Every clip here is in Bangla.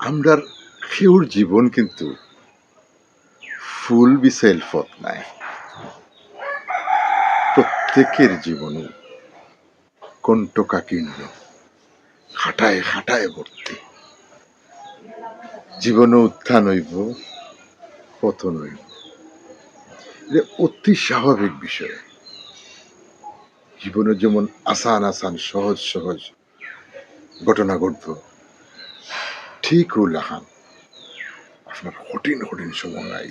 আমরার কেউর জীবন কিন্তু ফুল বিসেল পথ নাই। প্রত্যেকের জীবনে কণ্টকাকীর্ণ খাটায় খাটায় ভর্তি। জীবনে উত্থান হইব, পতন হইব। এটা অতি স্বাভাবিক বিষয়। জীবনে যেমন আসান আসান সহজ সহজ ঘটনা ঘটব লাহান আপনার কঠিন কঠিন সময় আই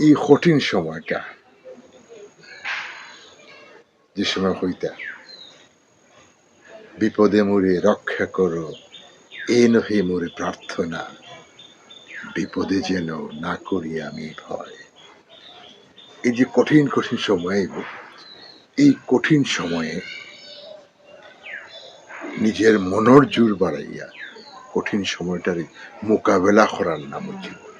এই কঠিন সময়টা যে সময় হইতা, বিপদে মোরে রক্ষা করো, এ নহে মোরে প্রার্থনা, বিপদে যেন না করি আমি ভয়। এই যে কঠিন কঠিন সময়, এই কঠিন সময়ে নিজের মনের জোর বাড়াইয়া কঠিন সময়টার মোকাবেলা করার নাম জীবন।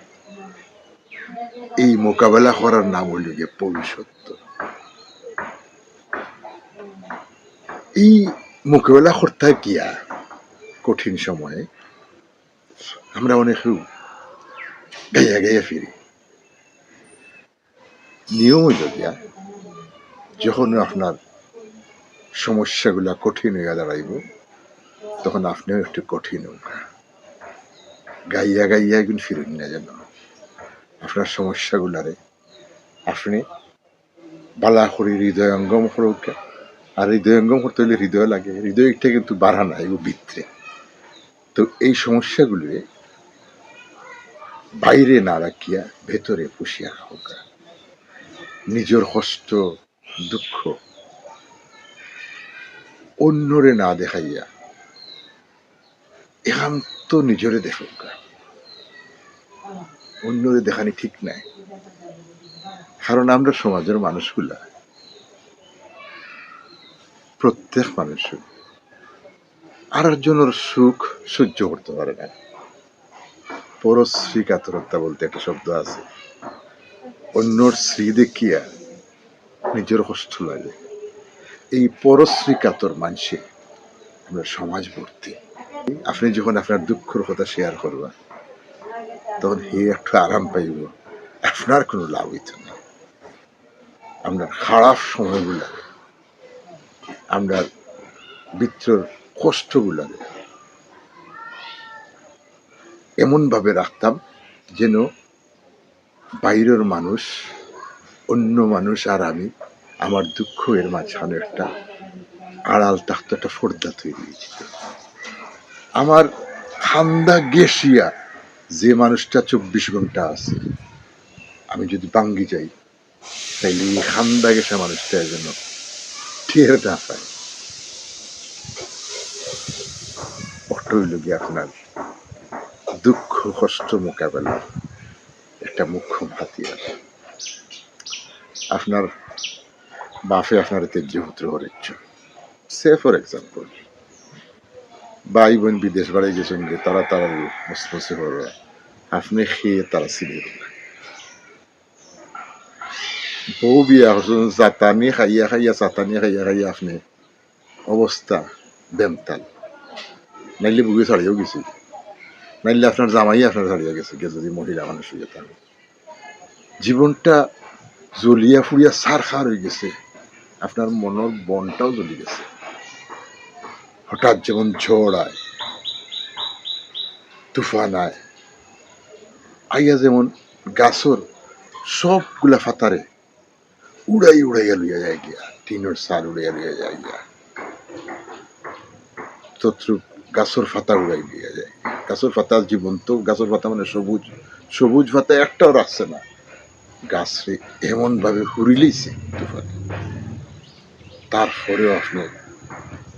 এই মোকাবেলা করার নাম হইল গিয়ে পবিসত্ব এই মোকাবেলা করতে গিয়া কঠিন সময়ে? আমরা অনেক গাইয়া গাইয়া ফিরি। নিয়ম হইল গিয়া যখন আপনার সমস্যাগুলা কঠিন হইয়া দাঁড়াইব তখন আপনিও একটু কঠিন গাইয়া গাইয়া একদিন ফিরুন না যেন। আপনার সমস্যাগুলারে। আপনি বালা করে হৃদয়ঙ্গম করুক আর হৃদয়ঙ্গম করতে হলে হৃদয় লাগে। হৃদয়টা কিন্তু বাড়া না এগুলো ভিতরে। তো এই সমস্যাগুলি বাইরে না রাখিয়া ভেতরে পুষিয়া হোক। নিজের কষ্ট, দুঃখ অন্যরে না দেখাইয়া একান্ত নিজরে দেখুক অন্যরে দেখানি ঠিক নাই। কারণ আমরা সমাজের মানুষগুলা। প্রত্যেক মানুষ আর একজনের সুখ সহ্য করতে পারে না। পরশ্রী কাতরতা বলতে একটা শব্দ আছে। অন্যর শ্রী দেখিয়া নিজের কষ্ট লাগে। এই পরশ্রী কাতর মানসে আমরা সমাজ ভর্তি আপনি যখন আপনার দুঃখের কথা শেয়ার করবা তখন হে একটু আরাম পাইব। আপনার কোনো লাভ হইত না। আপনার খারাপ সময়গুলা, আপনার বিত্রর কষ্টগুলারে এমন ভাবে রাখতাম যেন বাইরের মানুষ, অন্য মানুষ আর আমি, আমার দুঃখ এর মাঝখানে একটা আড়াল থাকতো একটা ফর্দা তৈরি হয়েছিল আমার খান্দা গেসিয়া যে মানুষটা চব্বিশ ঘণ্টা আছে, আমি যদি বাঙ্গি যাই, তাইলে এই খান্দা গেসা মানুষটা যেন টের না পায় অটো গিয়ে আপনার দুঃখ, কষ্ট মোকাবেলার একটা মুখ্যম হাতিয়ার আপনার বাপে আপনার তেজ্য পুত্র হরিচ্ছ সে ফর এক্সাম্পল ভাই বোন বিদেশ বাড়াই গেছেন যে তারা তারা মুসমুসে হরবা আপনি খেয়ে তারা সিনে বউ বিয়া হচ্ছেন জাতানি খাইয়া খাইয়া, চাতানি খাইয়া খাইয়া আপনি অবস্থা বেমতাল। নাইলে বুকে ছাড়িয়েও গেছি। নাইলে আপনার জামাই আপনার ছাড়িয়ে গেছে গে, যদি মহিলা মানুষ হয়ে যেতাম জীবনটা জ্বলিয়া ফুরিয়া সার খার হয়ে গেছে। আপনার মনের বনটাও জ্বলি গেছে। হঠাৎ যেমন ঝড় আয়, তুফান আয়, আইয়া যেমন গাছর সবগুলা ফাতারে উড়াই উড়াইয়া লইয়া যায় গিয়া, টিনের সার উড়াইয়া লইয়া যায় গিয়া। তত্রু গাছর ফাতা উড়াই লইয়া যায় গাছর পাতা জীবন্ত, গাছর পাতা মানে সবুজ সবুজ পাতা একটাও রাখছে না। গাছরে এমন ভাবে হুরিলেইছে তুফানে। তারপরেও আপনি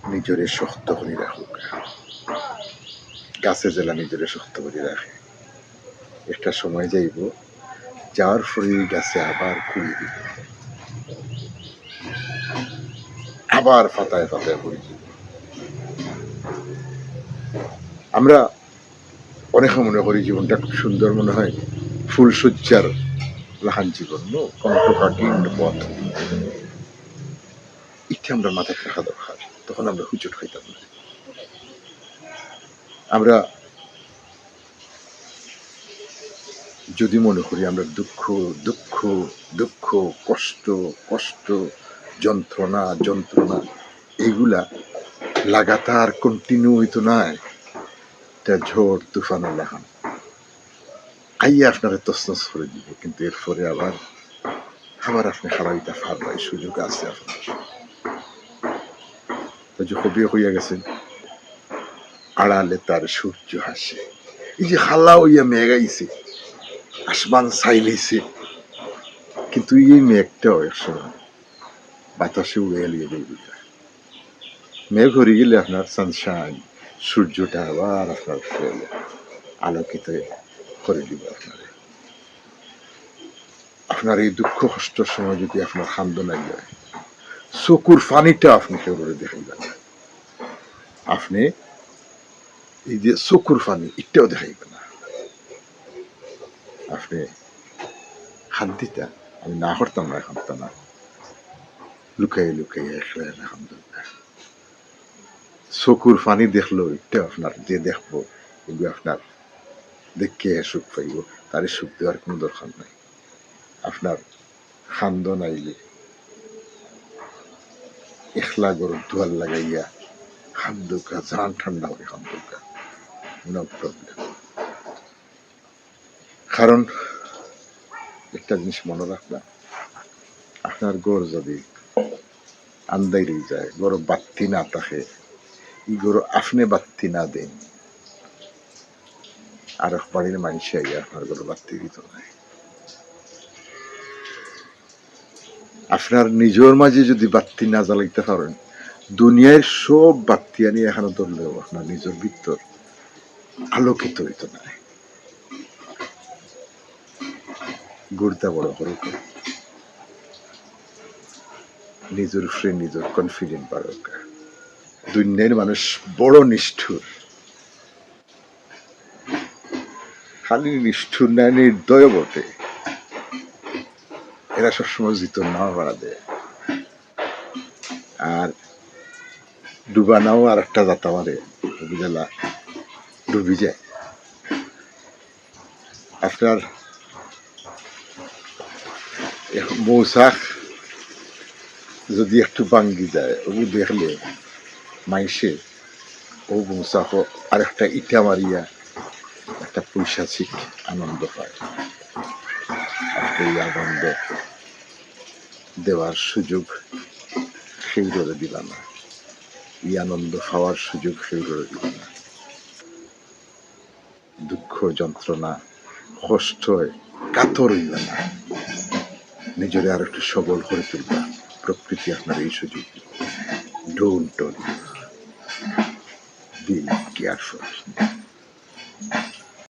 নিজরে শক্ত করে রাখুক। গাছে জেলা নিজরে শক্ত করে রাখে। একটা সময় যাইব, যার ফলে গাছে আবার কুড়ি দিবে। আবার পাতায় পাতায় কুড়ি দিবে। আমরা অনেক মনে করি জীবনটা খুব সুন্দর মনে হয়। ফুলসজ্জার লাহান জীবন, নো? কণ্ঠকাকীর্ণ পথ। এটা আমরা মাথায় রাখা দরকার। তখন আমরা হুচট খাইতাম না। আমরা যদি মনে করি আমরা দুঃখ দুঃখ দুঃখ, কষ্ট কষ্ট, যন্ত্রণা যন্ত্রণা, এগুলা লাগাতার কন্টিনিউ হইতো নাই। তা ঝড়, তুফান লাহান আইয়া আপনারা তসনস করে দিব, কিন্তু এরপরে আবার আবার আপনি খাবাইতে ফারবাই সুযোগ আছে আপনার। তো হইয়া গেছেন আড়ালে তার সূর্য হাসে। এই যে হালা হইয়া মেঘ আইছে, আসমান চাইলেছে কিন্তু এই মেঘটাও একসময় বাতাসে উড়ে যাইবে মেঘ হরে গেলে আপনার সানশাইন সূর্যটা আবার আপনার আলোকিত করে দিব আপনার। আপনার এই দুঃখ কষ্টের সময় যদি আপনার খান্দ না যায় চকুর ফানিটা আপনি কেউ দেখাইবেন না আপনি এই যে চকুর ফানি এটাও দেখাইবেন না। আপনি হাত আমি না করতাম না, এখন তা না। লুকাই লুকাই, একলা আলহামদুলিল্লাহ। চকুর ফানি দেখল, এটা আপনার যে দেখব, এগুলো আপনার দেখে সুখ পাইব তারে সুখ দেওয়ার কোনো দরকার নাই। আপনার খান্দ নাইলে একলা গরম দুয়ার লাগাইয়া খান্দুকা জান ঠান্ডা হবে খান্দুকা নো প্রবলেম কারণ, একটা জিনিস মনে রাখলাম আপনার গড় যদি আন্দাই যায়, গরু বাত্তি না থাকে ই গরু আপনি বাত্তি না দেন আর বাড়ির মানুষ আইয়া আপনার গরু বাত্তি দিত নাই আপনার নিজের মাঝে যদি বাত্তি না জ্বালাইতে পারেন, দুনিয়ার সব বাত্তি আনি এখানে ধরলেও আপনার নিজের ভিতর আলোকিত হইত না গুড়তা বড় করুক নিজের উপরে নিজের কনফিডেন্ট বাড়ক দুনিয়ার মানুষ বড় নিষ্ঠুর। খালি নিষ্ঠুর না, নির্দয় বটে। এরা সবসময় জিত না বাড়া দেয়। আর ডুবানাও আর একটা যাতা মারে বুঝলা ডুবি যায়। আপনার মৌসাক যদি একটু বাঙ্গি যায় ও দেখলে মাইসে, ও মৌসাক আর একটা ইটা মারিয়া একটা পৈশাচিক আনন্দ পায়। এই আনন্দ দেওয়ার সুযোগ সেই করে দিলাম না। এই আনন্দ পাওয়ার সুযোগ সেই করে দিলাম না। দুঃখ যন্ত্রণা, কষ্ট কাতর হইবে না। নিজের আর একটু সবল করে তুলবা। প্রকৃতি আপনার এই সুযোগ। Don't don't be careful